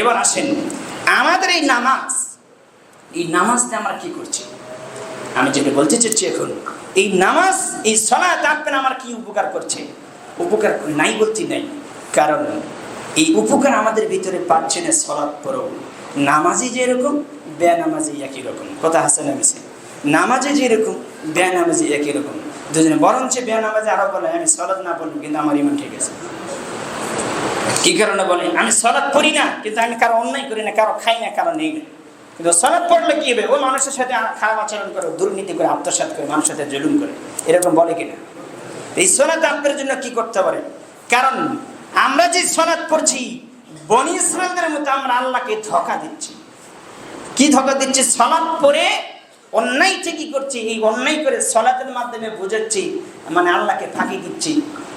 এবার আসেন, আমাদের এই নামাজ, এই নামাজতে আমরা কি করছি? আমি যেটা বলতে চাচ্ছি এখন, এই নামাজ, এই সলাৎ আপনার আমার কি উপকার করছে? উপকার নাই বলছি নাই, কারণ এই উপকার আমাদের ভিতরে পাচ্ছে না সলাৎ পরেও নামাজি যেরকম বেনামাজি একই রকম। কথা হাসান মিশে নামাজে যেরকম বেনামাজি একই রকম। দুজনে বরঞ্চ বেনামাজি আরও বলে আমি সলাৎ না বলব কিন্তু আমার ইমান ঠিক আছে। কি কারণে বলে আমি সলাৎ করি না, কিন্তু আমি কারও অন্যায় করি না, কারও খাই না, কারও নেই। কিন্তু সলাৎ পড়লে কি হবে? ওই মানুষের সাথে খারাপ আচরণ করে, দুর্নীতি করে, আত্মসাৎ করে, মানুষের সাথে জুলুম করে। এরকম বলে কিনা? এই সলাৎ আপনার জন্য কি করতে পারে? কারণ আমরা যে সলাৎ পড়ছি, বনি ইসরায়েলদের মতো আমরা আল্লাহকে ধোকা দিচ্ছি। কি ধোকা দিচ্ছি? সলাৎ পড়ে অন্যায় ঠিকই করছি, এই অন্যায় করে সলাতের মাধ্যমে বুঝাচ্ছি মানে আল্লাহকে ফাঁকি দিচ্ছি,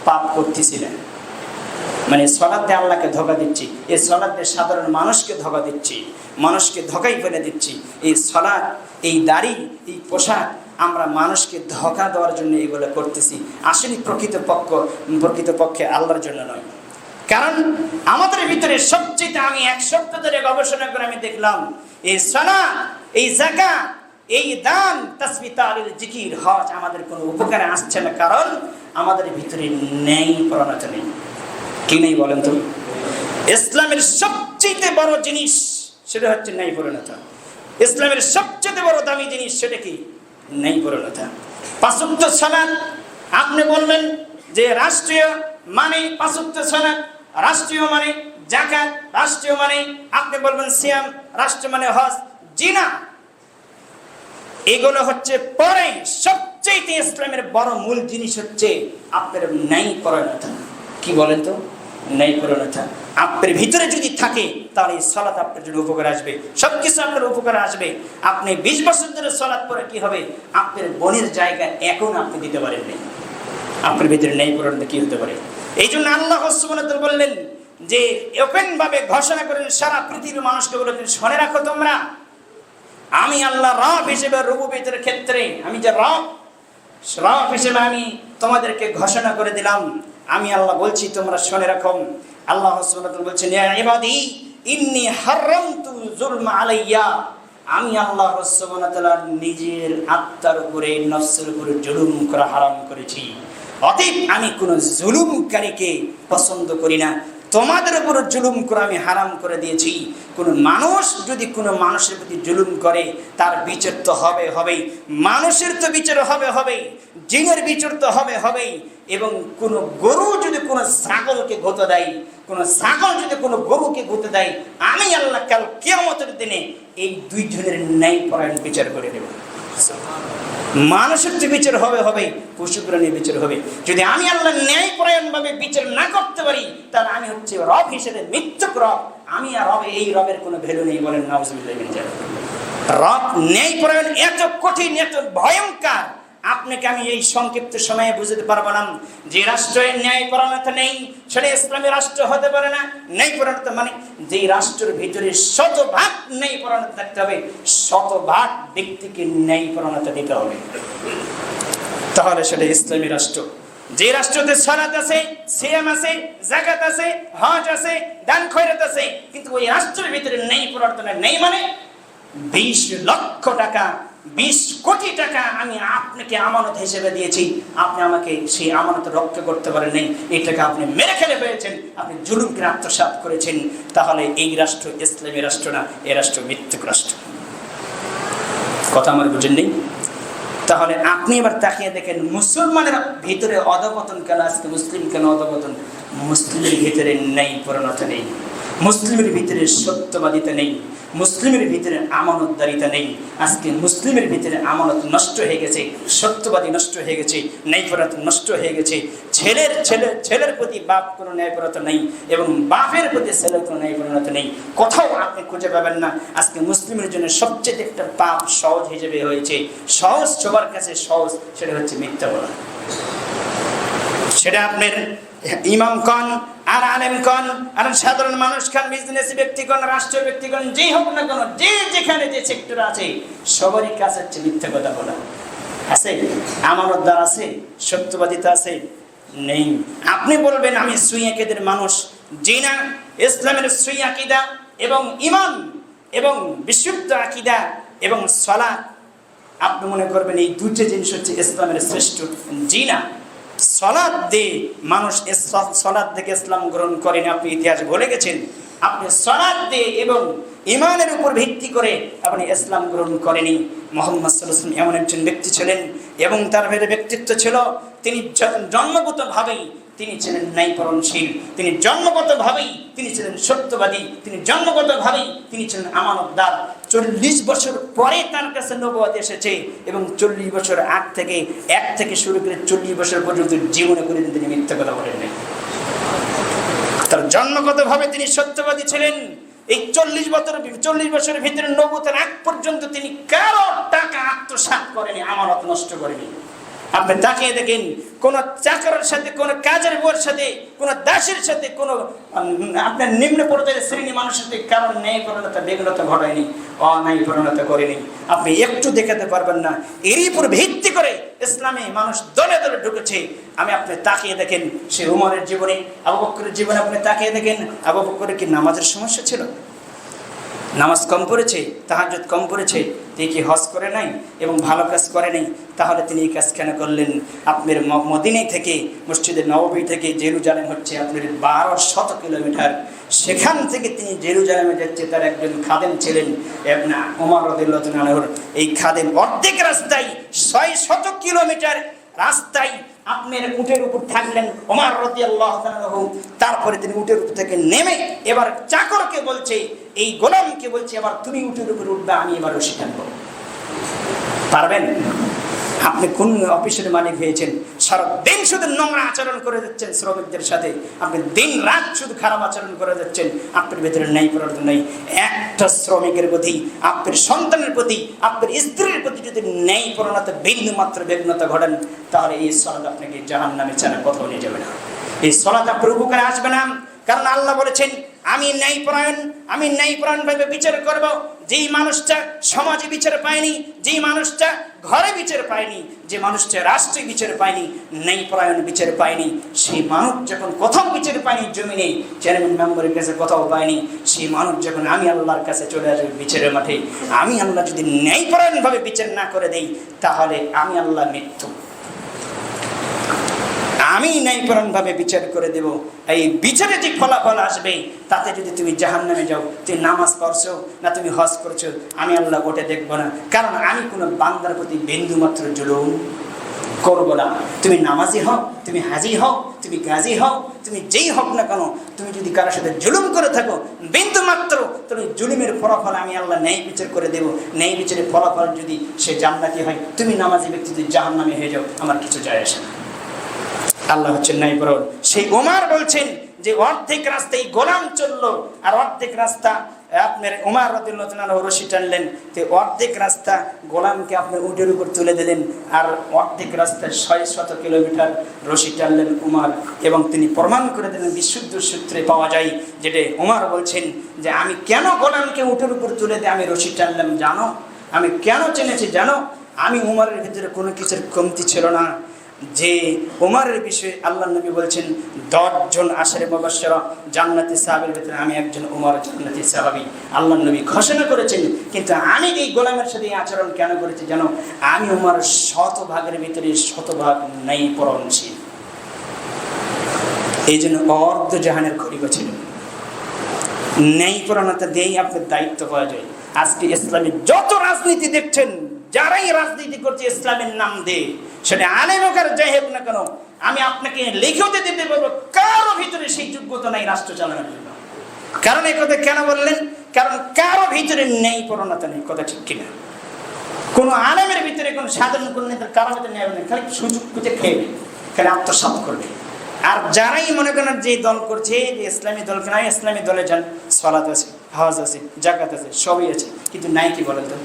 পাপ করতেছিলেন মানে সলাতে আল্লাহকে ধোকা দিচ্ছি, এই সলাতে সাধারণ মানুষকে ধোকা দিচ্ছি, মানুষকে ধোকাই ফেলে দিচ্ছি, এই সলাৎ এই দাড়ি, এই পোশাক আমরা মানুষকে ধোকা দেওয়ার জন্য এগুলো করতেছি। আসলে প্রকৃত পক্ষ, প্রকৃত পক্ষে আল্লাহর জন্য নয়। কারণ আমাদের ভিতরে সবচেয়ে আমি এক সপ্তাহ ধরে গবেষণা করে আমি দেখলাম, এই সলা এই জাকা এই দান, তসবি তালিল জিকির, হজ আমাদের কোনো উপকারে আসছে না, কারণ আমাদের ভিতরে নেই প্রণতা নেই। কি নেই বলেন তো? ইসলামের সবচেয়ে বড় জিনিস সেটা হচ্ছে ন্যায় পরিণতা ইসলামের সবচেয়ে বড় দামি জিনিস সেটা কি? ন্যায় পরিণতা পাঁচুক্ত সালাদ আপনি বলবেন যে রাষ্ট্রীয় মানে পাঁচুক্ত সালাদ রাষ্ট্রীয় মানে জাকাত রাষ্ট্রীয় মানে আপনি বলবেন সিয়াম, রাষ্ট্র মানে হজ, জিনা। এগুলো হচ্ছে পরে সবচেয়ে ইসলামের বড় মূল জিনিস হচ্ছে আপনার ন্যায় পরায়ণতা কি বলেন তো? ন্যায় পরায়ণতা আপনার ভিতরে যদি থাকে, তাহলে এই সলাৎ আপনার জন্য উপকার আসবে। সব কিছু আপনার উপকার আসবে। আপনি বিশ বছর ধরে সলাৎ পরে কি হবে? আপনার বনের জায়গা এখন আপনি দিতে পারেন নাই। আপনার ভিতরে ন্যায় পরায়ণতা কি হতে পারে? এই জন্য আল্লাহ বললেন যে ওপেন ভাবে ঘোষণা করেন, সারা পৃথিবীর মানুষকে বলেছেন শুনে রাখো তোমরা, আমি আল্লাহ রব হিসেবে রুবুবিতের ক্ষেত্রে, আমি যে রব রব হিসেবে আমি তোমাদেরকে ঘোষণা করে দিলাম আমি আল্লাহ বলছি, তোমরা শুনে রাখো। আল্লাহ বলছেন ইন্নী হারামতু যুলমা আলাইয়া। আমি আল্লাহ সুবহানাহু নিজের আত্মার উপরে, নফসের উপরে জুলুম করা হারাম করেছি। অতএব আমি কোনো জুলুমকারীকে পছন্দ করি না। তোমাদের উপর জুলুম করে আমি হারাম করে দিয়েছি। কোনো মানুষ যদি কোনো মানুষের প্রতি জুলুম করে, তার বিচার তো হবে হবেই। মানুষের তো বিচার হবে হবেই। জিনের বিচার তো হবে হবেই। এবং কোনো গরু যদি কোনো ছাগলকে গত দেয়, কোনো ছাগল যদি কোনো গরুকে গতে দেয়, আমি আল্লাহ কাল কেয়ামতের দিনে এই দুইজনের ন্যায় পরায়ণ বিচার করে দেব মানুষের যে বিচার হবে হবে পশু প্রাণীর বিচার হবে। যদি আমি আল্লাহ ন্যায় ভাবে বিচার না করতে পারি, তাহলে আমি হচ্ছে রব হিসেবে মিথ্যক রব। আমি আর রবে, এই রবের কোনো ভ্যালু নেই বলেন, নাউজুবিল্লাহ রব ন্যায় পরায়ণ, এত কঠিন, এত ভয়ঙ্কর। আপনাকে আমি এই সংক্ষিপ্ত সময়ে বুঝতে পারব না। যে রাষ্ট্রের ন্যায় পরায়ণতা নেই, সেটা ইসলামী রাষ্ট্র হতে পারে না। ন্যায় পরায়ণতা মানে যে রাষ্ট্রের ভিতরে শতভাগ ন্যায় পরায়ণতা থাকতে হবে, শতভাগ ব্যক্তিকে ন্যায় পরায়ণতা দিতে হবে। তাহলে সেটা ইসলামী রাষ্ট্র। যে রাষ্ট্রতে সলাত আছে, সিয়াম আছে জাকাত আছে, হজ আছে, দান খয়রাত আছে, কিন্তু ওই রাষ্ট্রের ভিতরে নেই পরিবর্তন নেই। মানে বিশ লক্ষ টাকা বিশ কোটি টাকা আমি আপনাকে আমানত হিসেবে দিয়েছি। আপনি আমাকে সেই আমানত রক্ষা করতে পারেন নাই এই টাকা আপনি মেরে খেলে পেয়েছেন আপনি জুলুমকে আত্মসাত করেছেন। তাহলে এই রাষ্ট্র ইসলামী রাষ্ট্র না, এই রাষ্ট্র মৃত্যুক রাষ্ট্র। কথা আমার বুঝেন নেই? তাহলে আপনি এবার তাকিয়ে দেখেন, মুসলমানের ভিতরে অধপতন কেন? আজকে মুসলিম কেন অধপতন? মুসলিমের ভিতরে নেই, পরিণত নেই। মুসলিমের ভিতরে সত্যবাদিতা নেই, মুসলিমের ভিতরে আমানতদারিতা নেই। আজকে মুসলিমের ভিতরে আমানত নষ্ট হয়ে গেছে, সত্যবাদী নষ্ট হয়ে গেছে ন্যায়পরত নষ্ট হয়ে গেছে। ছেলের ছেলে, ছেলের প্রতি বাপ কোনো ন্যায়পরত নেই এবং বাপের প্রতি ছেলের কোনো ন্যায়পরত নেই। কোথাও আপনি খুঁজে পাবেন না। আজকে মুসলিমের জন্য সবচেয়ে একটা পাপ সহজ হিসেবে হয়েছে। সহজ সবার কাছে সহজ, সেটা হচ্ছে মিথ্যা বলা। সেটা আপনার ইমাম কন, আর আলেম কন, আর সাধারণ মানুষ খান, বিজনেস ব্যক্তি কন, রাষ্ট্রীয় ব্যক্তি কন যেই হোক না কেন, যে যেখানে যে সেক্টর আছে, সবারই কাজ হচ্ছে মিথ্যা কথা বলা। আছে? আমানতদার আছে? সত্যবাদিতা আছে? নেই। আপনি বলবেন, আমি সুই আকিদের মানুষ। জিনা, ইসলামের সুই আকিদা এবং ইমান এবং বিশুদ্ধ আকিদা এবং সলা আপনি মনে করবেন, এই দুটো জিনিস হচ্ছে ইসলামের শ্রেষ্ঠ জি না সলাদ দিয়ে মানুষ সলাদ থেকে ইসলাম গ্রহণ করেন, আপনি ইতিহাস বলে গেছেন। আপনি সলাদ দিয়ে এবং ইমানের উপর ভিত্তি করে আপনি ইসলাম গ্রহণ করেনি। মোহাম্মদ সাল্লাম এমন একজন ব্যক্তি ছিলেন এবং তার ভেতরে ব্যক্তিত্ব ছিল, তিনি জন্মগতভাবেই তিনি ছিলেন ন্যায়পরণশীল, তিনি জন্মগতভাবেই তিনি ছিলেন সত্যবাদী, তিনি জন্মগতভাবেই তিনি ছিলেন আমানতদার চল্লিশ বছর পরে তার কাছে নবদ এসেছে এবং চল্লিশ বছর আগ থেকে, এক থেকে শুরু করে চল্লিশ বছর পর্যন্ত জীবনে করে তিনি মিথ্যা কথা বলেন নাই। তার জন্মগতভাবে তিনি সত্যবাদী ছিলেন। এই চল্লিশ বছর, চল্লিশ বছরের ভিতরে নবতের আগ পর্যন্ত তিনি কারও টাকা আত্মসাত করেনি, আমানত নষ্ট করেনি। আপনি তাকিয়ে দেখেন, কোন চাকরের সাথে, কোন কাজের বউয়ের সাথে, কোন দাসের সাথে, কোন আপনার নিম্ন পর্যায়ের শ্রেণি মানুষের সাথে কারণ ন্যায় প্রণতা বেগুনতা ঘটায়নি, অন্যায় প্রণতা করেনি। আপনি একটু দেখাতে পারবেন না। এরই উপর ভিত্তি করে ইসলামে মানুষ দলে দলে ঢুকেছে। আমি আপনি তাকিয়ে দেখেন, সে উমরের জীবনে, আবু বকরের জীবনে আপনি তাকিয়ে দেখেন, আবু বকরের কি নামাজের সমস্যা ছিল? নামাজ কম পড়েছে তাহাজুদ কম পড়েছে তিনি কি হজ করে নাই এবং ভালো কাজ করে নাই, তাহলে তিনি এই কাজ কেন করলেন? আপনার ম- মদিনাই থেকে মসজিদের নবমী থেকে জেরুজালেম হচ্ছে আপনার বারো শত কিলোমিটার। সেখান থেকে তিনি জেরুজালেমে যাচ্ছে, তার একজন খাদেম ছিলেন আপনার ওমর রদুল্লাহর এই খাদেম অর্ধেক রাস্তায় ছয় শত কিলোমিটার রাস্তায় আপনার উটের উপর থাকলেন ওমার রদি আল্লাহ তারপরে তিনি উটের উপর থেকে নেমে এবার চাকরকে বলছে এই গোলামকে বলছে, এবার তুমি উটের উপর উঠবে, আমি এবার রশি টানবো। পারবেন? আপনি কোন অফিসের মালিক হয়েছেন? সারা দিন শুধু নোংরা আচরণ করে যাচ্ছেন শ্রমিকদের সাথে। আপনি দিন রাত শুধু খারাপ আচরণ করে যাচ্ছেন। আপনার ভেতরে ন্যায় করার নেই। একটা শ্রমিকের প্রতি, আপনার সন্তানের প্রতি, আপনার স্ত্রীর প্রতি যদি ন্যায় পরণতা বিন্দু মাত্র বেগনতা ঘটান, তাহলে এই সলাদ আপনাকে জাহান নামে ছাড়া কোথাও নিয়ে যাবে না। এই সলাদ আপনার উপকারে আসবে না। কারণ আল্লাহ বলেছেন আমি ন্যায়পরায়ণ আমি ন্যায়পরায়ণ ভাবে বিচার করব। যেই মানুষটা সমাজে বিচার পায়নি, যেই মানুষটা ঘরে বিচার পায়নি, যে মানুষটা রাষ্ট্রে বিচার পায়নি ন্যায়পরায়ণ বিচার পায়নি, সেই মানুষ যখন কোথাও বিচার পায়নি জমিনে, চেয়ারম্যান মেম্বারের কাছে কোথাও পায়নি, সেই মানুষ যখন আমি আল্লাহর কাছে চলে আসবে বিচারের মাঠে, আমি আল্লাহ যদি ন্যায়পরায়ণ ভাবে বিচার না করে দেই, তাহলে আমি আল্লাহ মৃত্যু। আমি ন্যায়পরণভাবে বিচার করে দেব। এই বিচারে যে ফলাফল আসবে তাতে যদি তুমি জাহান নামে যাও তুমি নামাজ পড়ছো না তুমি হজ করছ, আমি আল্লাহ ওটা দেখব না। কারণ আমি কোনো বান্দার প্রতি বিন্দু মাত্র জুলুম করব না। তুমি নামাজি হও, তুমি হাজি হও, তুমি গাজী হও, তুমি যেই হোক না কেন, তুমি যদি কারোর সাথে জুলুম করে থাকো বিন্দু মাত্র তুমি জুলুমের ফলাফল আমি আল্লাহ ন্যায় বিচার করে দেব। ন্যায় বিচারের ফলাফল যদি সে জান্নাতি হয়, তুমি নামাজি ব্যক্তি যদি জাহান নামে হয়ে যাও, আমার কিছু যায় আসে না। আল্লাহ হচ্ছেন ন্যায়পরণ সেই ওমার বলছেন যে, অর্ধেক রাস্তায় গোলাম চলল আর অর্ধেক রাস্তা আপনার ওমার রদুল্লাহ রশি টানলেন, তো অর্ধেক রাস্তা গোলামকে আপনার উটের উপর তুলে দিলেন আর অর্ধেক রাস্তায় ছয় শত কিলোমিটার রশি টানলেন উমার এবং তিনি প্রমাণ করে দিলেন বিশুদ্ধ সূত্রে পাওয়া যায় যেটা উমার বলছেন যে, আমি কেন গোলামকে উটের উপর তুলে দিয়ে আমি রশি টানলাম জানো? আমি কেন চেনেছি জানো? আমি উমারের ভিতরে কোনো কিছুর কমতি ছিল না। যে ওমারের বিষয়ে আল্লাহ নবী বলছেন, দশজন আশারে মুবাশশারা জান্নাতি সাহাবের ভিতরে আমি একজন ওমর জান্নাতি সাহাবী। আল্লাহ নবী ঘোষণা করেছেন, কিন্তু আমি এই গোলামের সাথে এই আচরণ কেন করেছি জানো? আমি ওমর শতভাগের ভিতরে শতভাগ নেই পরণশীল এই জন্য অর্ধ জাহানের খরিবা ছিল ন্যায়পরণতা দিয়েই আপনার দায়িত্ব পাওয়া যায়। আজকে ইসলামী যত রাজনীতি দেখছেন যারাই রাজনীতি করছে, ইসলামের নাম দিয়ে, সেটা আলেমকার যাই হোক না কেন, আমি আপনাকে লিখেও দিতে পারব কারও ভিতরে সেই যোগ্যতা নাই রাষ্ট্র চালানোর জন্য। কারণ এই কথা কেন বললেন? কারণ কারও ভিতরে নেই প্রণতা নেই, কথা ঠিক কিনা? কোনো আলেমের ভিতরে কোনো সাধারণ কোনো নেতার কারও ভিতরে নেই না খালি সুযোগ খুঁজে খেয়ে খালি আত্মসাত করবে। আর যারাই মনে করেন যে দল করছে, যে ইসলামী দল কেনা, ইসলামী দলে যান সলাদ আছে, হজ আছে জাকাত আছে, সবই আছে, কিন্তু নাই কি বলেন তো।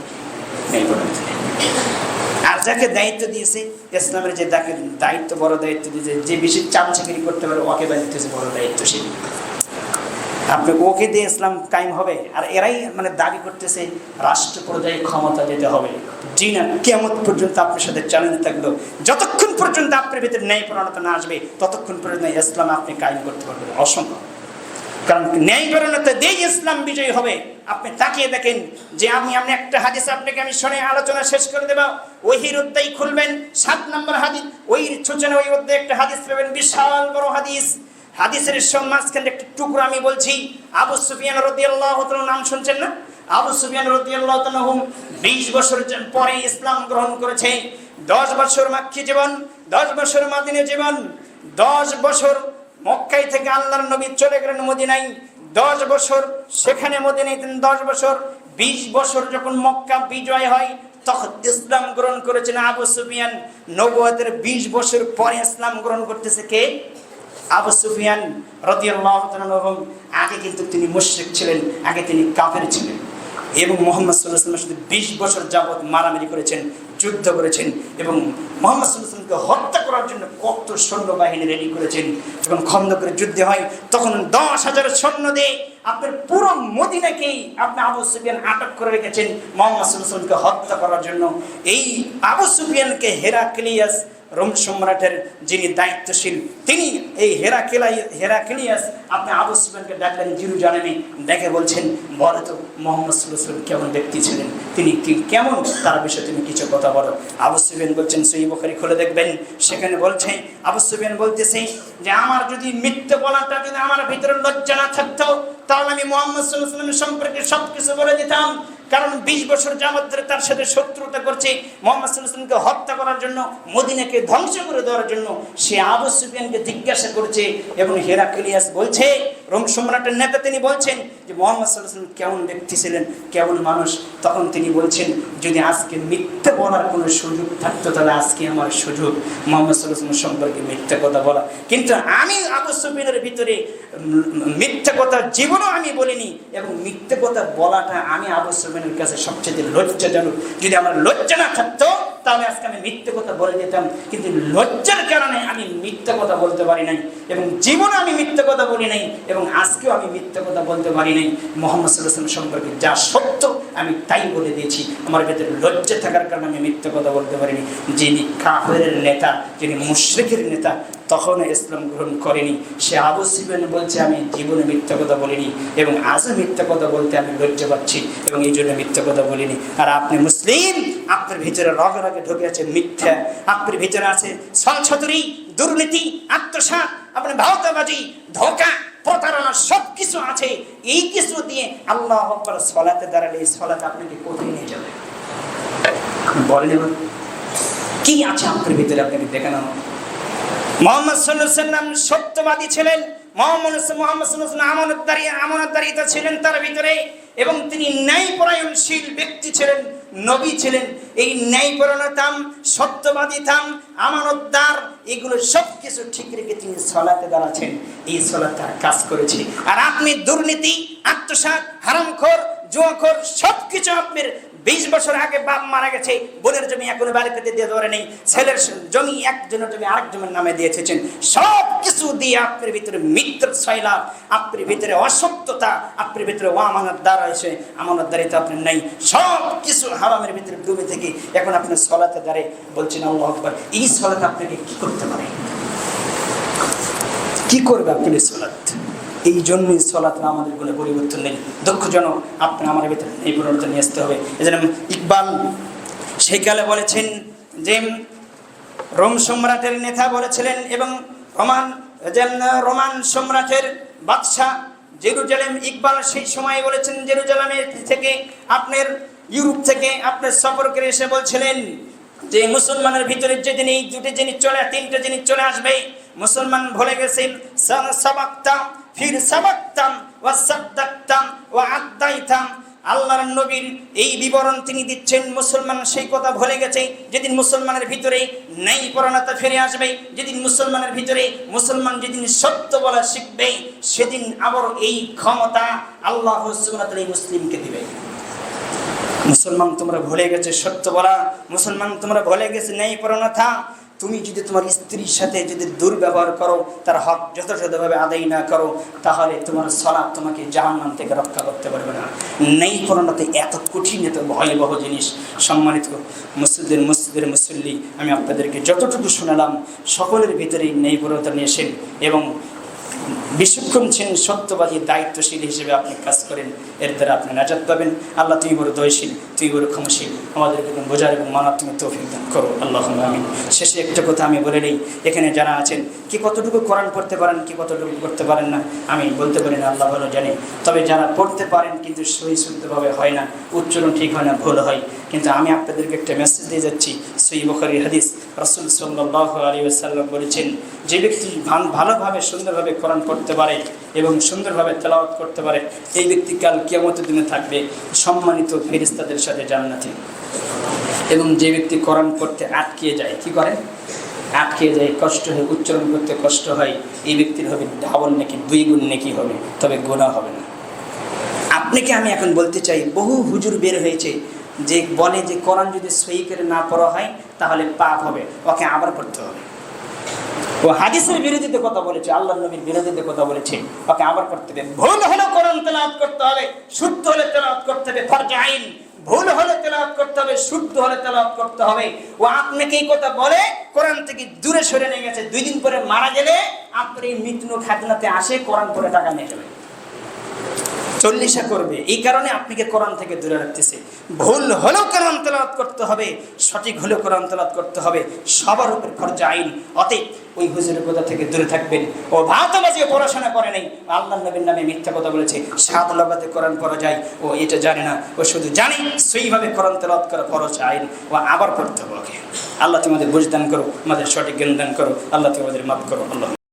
আর যাকে দায়িত্ব দিয়েছে, ইসলামের যে তাকে দায়িত্ব, বড় দায়িত্ব দিয়েছে, যে বেশি চামচাগিরি করতে পারে, ওকে দায়িত্ব বড় দায়িত্বশীল আপনি ওকে দিয়ে ইসলাম কায়েম হবে, আর এরাই মানে দাবি করতেছে, রাষ্ট্র পর্যায়ে ক্ষমতা দিতে হবে। জি না কেমন পর্যন্ত আপনার সাথে চ্যালেঞ্জ থাকল। যতক্ষণ পর্যন্ত আপনার ভিতরে ন্যায় প্রণতা না আসবে, ততক্ষণ পর্যন্ত ইসলাম আপনি কায়েম করতে পারবেন। অসম্ভব। কারণ ন্যায়পরণতা দিয়েই ইসলাম বিজয়ী হবে। আপনি তাকিয়ে দেখেন যে আমি আপনি একটা হাদিস আপনাকে আমি শুনে আলোচনা শেষ করে দেব। ওহির অধ্যায় খুলবেন সাত নম্বর হাদিস। ওই সূচনা ওই অধ্যায় একটা হাদিস পাবেন, বিশাল বড় হাদিস। হাদিসের মাঝখানে একটা টুকরো আমি বলছি। আবু সুফিয়ান রদিয়াল্লাহ নাম শুনছেন না? আবু সুফিয়ান রদিয়াল্লাহ বিশ বছর পরে ইসলাম গ্রহণ করেছে। দশ বছর মাক্ষী জীবন, দশ বছর মাদিনে জীবন, দশ বছর মক্কাই থেকে আল্লাহর নবী চলে গেলেন মদিনায়, দশ বছর সেখানে মদিনায় তিনি দশ বছর, বিশ বছর যখন মক্কা বিজয় হয়, তখন ইসলাম গ্রহণ করেছেন আবু সুফিয়ান। নবুয়াদের বিশ বছর পরে ইসলাম গ্রহণ করতেছে কে? আবু সুফিয়ান রদিয়াল্লাহ আগে কিন্তু তিনি মুশরিক ছিলেন, আগে তিনি কাফের ছিলেন। এবং মোহাম্মদ সাল্লাহ সাল্লামের সাথে বিশ বছর যাবৎ মারামারি করেছেন, যুদ্ধ করেছেন এবং মোহাম্মদ সাল্লাহামকে হত্যা করার জন্য কত সৈন্যবাহিনী রেডি করেছেন যখন খন্দকের যুদ্ধে হয়। তখন দশ হাজার সৈন্য দিয়ে আপনার পুরো মদিনাকেই আপনি আবু সুফিয়ান আটক করে রেখেছেন, মোহাম্মদ হত্যা করার জন্য। এই আবু সুফিয়ানকে হেরাক্লিয়াস রোম সম্রাটের যিনি দায়িত্বশীল, তিনি এই হেরাকেলাই হেরাকেলিয়াস, আপনি আবু সুফিয়ানকে ডাকলেন জিরু জানেনি দেখে বলছেন, বলে তো মোহাম্মদ সাল্লাম কেমন ব্যক্তি ছিলেন? তিনি কি কেমন? তার বিষয়ে তুমি কিছু কথা বলো। আবু সুফিয়ান বলছেন সই বখারি খুলে দেখবেন। সেখানে বলছে, আবু সুফিয়ান বলতেছে যে, আমার যদি মিথ্যে বলাটা যদি আমার ভিতরে লজ্জা না থাকতো, তাহলে আমি মোহাম্মদ সাল্লাহ সম্পর্কে সব কিছু বলে দিতাম। কারণ বিশ বছর জামাত ধরে তার সাথে শত্রুতা করছে, মোহাম্মদ সাল্লাহামকে হত্যা করার জন্য, মদিনাকে ধ্বংস করে দেওয়ার জন্য সে আবু সুফিয়ানকে জিজ্ঞাসা করছে এবং হেরাক্লিয়াস বলছে রোম সম্রাটের নেতা তিনি বলছেন যে মোহাম্মদ সাল্লাহাম কেমন ব্যক্তি ছিলেন, কেমন মানুষ, তখন তিনি বলছেন, যদি আজকে মিথ্যে বলার কোনো সুযোগ থাকতো, তাহলে আজকে আমার সুযোগ মোহাম্মদ সাল্লাহাম সম্পর্কে মিথ্যে কথা বলা। কিন্তু আমি আবু সুফিয়ানের ভিতরে মিথ্যে কথা জীবনও আমি বলিনি এবং মিথ্যে কথা বলাটা আমি আবু সুফিয়ানের কাছে সবচেয়ে লজ্জাজনক। যদি আমার লজ্জা না থাকতো তাহলে আজকে আমি মিথ্যে কথা বলে দিতাম কিন্তু লজ্জার কারণে আমি মিথ্যে কথা বলতে পারি নাই এবং জীবনে আমি মিথ্যে কথা বলি নাই এবং আজকেও আমি মিথ্যে কথা বলতে পারি নাই। মোহাম্মদ সাল্লাম সম্পর্কে যা সত্য আমি তাই বলে দিয়েছি। আমার ভেতরে লজ্জা থাকার কারণে আমি মিথ্যে কথা বলতে পারিনি। যিনি কাফের নেতা, যিনি মুশ্রিকের নেতা, তখন ইসলাম গ্রহণ করেনি। সে আবু সিবেন বলছে, আমি জীবনে মিথ্যা কথা বলিনি এবং আজও মিথ্যা কথা বলতে আমি লজ্জা পাচ্ছি এবং এই জন্য মিথ্যা কথা বলিনি। আর আপনি মুসলিম আপনার ভিতরে রগে রগে ঢুকে আছে মিথ্যা আপনার ভিতরে আছে ছলছতরি, দুর্নীতি আত্মসাত আপনার ভাওতাবাজি, ধোকা, প্রতারণা সব কিছু আছে। এই কিছু দিয়ে আল্লাহ আকবর সলাতে দাঁড়ালে এই সলাতে আপনাকে কোথায় নিয়ে যাবে? বলেন কি আছে আপনার ভিতরে আপনাকে দেখানো? মোহাম্মদ সাল্লাম সত্যবাদী ছিলেন। মোহাম্মদ মোহাম্মদ সাল্লাম আমানতদারি আমানতদারিতা ছিলেন তার ভিতরে। এবং তিনি ন্যায়পরায়ণশীল ব্যক্তি ছিলেন, নবী ছিলেন। এই ন্যায়পরণতাম সত্যবাদিতাম, আমানতদার, এগুলো সব কিছু ঠিক রেখে তিনি সলাতে দাঁড়াচ্ছেন। এই সলাতে তার কাজ করেছে। আর আপনি দুর্নীতি আত্মসাত হারামখোর, জোয়াখোর সব কিছু আপনার বিশ বছর আগে বাপ মারা গেছে, বোনের জমি এখনও বাড়িতে দিয়ে ধরে নেই, ছেলের জমি একজনের জমি আরেকজনের নামে দিয়ে এসেছেন সব কিছু দিয়ে আপনার ভিতরে মিত্র ছয়লাভ, আপনার ভিতরে অসত্যতা, আপনার ভিতরে ও আমানত দ্বারা এসে আমানত দ্বারিতে আপনার নেই। সব কিছু হারামের ভিতরে ডুবে থেকে এখন আপনার সলাতে দ্বারে বলছেন, আল্লাহ আকবর। এই সলাতে আপনাকে কি করতে পারে? কি করবে আপনি সলাত এই জন্যই সলাতে আমাদের কোনো পরিবর্তন নেই। দুঃখজনক আপনি আমার ভিতরে এই পরিবর্তন নিয়ে আসতে হবে। এই জন্য ইকবাল সেইকালে বলেছেন যে, রোম সম্রাটের নেতা বলেছিলেন এবং রোমান রোমান সম্রাটের বাদশাহ জেরুজালেম, ইকবাল সেই সময় বলেছেন, জেরুজালেমের থেকে আপনার, ইউরোপ থেকে আপনার সফর করে এসে বলছিলেন যে, মুসলমানের ভিতরে যে এই দুটি জিনিস চলে, তিনটে জিনিস চলে আসবে, মুসলমান ভুলে গেছেন সাবাক্তাম ফির সাবাক্তাম ওয়া সাদ্দাক্তাম ওয়া আদাইতাম। আল্লাহর নবীর এই বিবরণ তিনি দিচ্ছেন, মুসলমান সেই কথা ভুলে গেছে, যেদিন মুসলমানের ভিতরে নেই পরণতা ফিরে আসবে, যেদিন মুসলমানের ভিতরে মুসলমান যেদিন সত্য বলা শিখবে, সেদিন আবার এই ক্ষমতা আল্লাহ এই মুসলিমকে দিবে। মুসলমান তোমরা ভুলে গেছে সত্য বলা, মুসলমান তোমরা ভুলে গেছে নেই প্রণতা তুমি যদি তোমার স্ত্রীর সাথে যদি দুর্ব্যবহার করো, তার হক যথাযথভাবে আদায় না করো, তাহলে তোমার সলাপ তোমাকে জাহান্নাম থেকে রক্ষা করতে পারবে না। নেই প্রণতে এত কঠিন, এত ভয়াবহ জিনিস। সম্মানিত মসজিদের মসজিদের মুসল্লি, আমি আপনাদেরকে যতটুকু শুনালাম, সকলের ভিতরেই নেই পুরোতা নিয়ে এবং বিশুক্ষণ ছিলেন সত্যবাদী, দায়িত্বশীল হিসেবে আপনি কাজ করেন, এর দ্বারা আপনি নাজাত পাবেন। আল্লাহ, তুই বড় দয়শীল, তুই বড় ক্ষমশীল। আমাদেরকে তুমি বোঝার এবং মানার তুমি তৌফিক দান করো। আল্লাহ আমিন। শেষে একটা কথা আমি বলে নেই, এখানে যারা আছেন, কি কতটুকু কোরআন পড়তে পারেন, কি কতটুকু করতে পারেন না, আমি বলতে পারি না, আল্লাহ ভালো জানে। তবে যারা পড়তে পারেন, কিন্তু সহি শুদ্ধভাবে হয় না, উচ্চারণ ঠিক হয় না, ভুল হয়। কিন্তু আমি আপনাদেরকে একটা মেসেজ দিয়ে যাচ্ছি সই বখারি হাদিস। রসুল সাল্লাহ আলী সাল্লাম বলেছেন, যে ব্যক্তি ভালোভাবে, সুন্দরভাবে কোরআন পড়তে পারে এবং সুন্দরভাবে তেলাওয়াত করতে পারে, এই ব্যক্তি কাল কিয়ামতের দিনে থাকবে সম্মানিত ফেরিস্তাদের সাথে জান্নাতে। এবং যে ব্যক্তি কোরআন পড়তে আটকিয়ে যায়, কি করে? আটকে যায়, কষ্ট হয়, উচ্চারণ করতে কষ্ট হয়, এই ব্যক্তির হবে ডাবল নাকি, দুই গুণ নাকি হবে, তবে গোনা হবে না। আপনাকে আমি এখন বলতে চাই, বহু হুজুর বের হয়েছে যে বলে যে কোরআন যদি সহি করে না পড়া হয়, তাহলে পাপ হবে। ওকে, আবার পড়তে হবে। ও হাদিসের বিরোধীতে কথা বলেছে আল্লাহ নবীর বিরোধীতে কথা বলেছে। ওকে, আবার করতে হবে। ভুল হলে কোরআন তেলাওয়াত করতে হবে, শুদ্ধ হলে তেলাওয়াত করতে হবে, ফরজে আইন। ভুল হলে তেলাওয়াত করতে হবে, শুদ্ধ হলে তেলাওয়াত করতে হবে। ও আপনাকে এই কথা বলে, কোরআন থেকে দূরে সরে নিয়ে গেছে, দুই দিন পরে মারা গেলে আপনার এই মৃত্যু খাজনাতে আসে, কোরআন পরে টাকা নিয়ে যাবে। চল্লিশা করবে। এই কারণে আপনাকে কোরআন থেকে দূরে রাখতেছে। ভুল হলেও কোরআন তেলাওয়াত করতে হবে, সঠিক হলেও কোরআন তেলাওয়াত করতে হবে। সবার উপর খরচ আইন। অতএব ওই হুজুরের কথা থেকে দূরে থাকবেন। ও ভাত বাজিয়ে পড়াশোনা করে নেই। আল্লাহ নবীর নামে মিথ্যা কথা বলেছে। সাত লাগাতে কোরআন পড়া যায়। ও এটা জানে না। ও শুধু জানে সেইভাবে কোরআন তেলাওয়াত করা খরচ আইন। ও আবার পড়তে হবে আল্লাহ তোমাদের বুঝদান করো আমাদের সঠিক জ্ঞান দান করো আল্লাহ তোমাদের মাফ করো আল্লাহ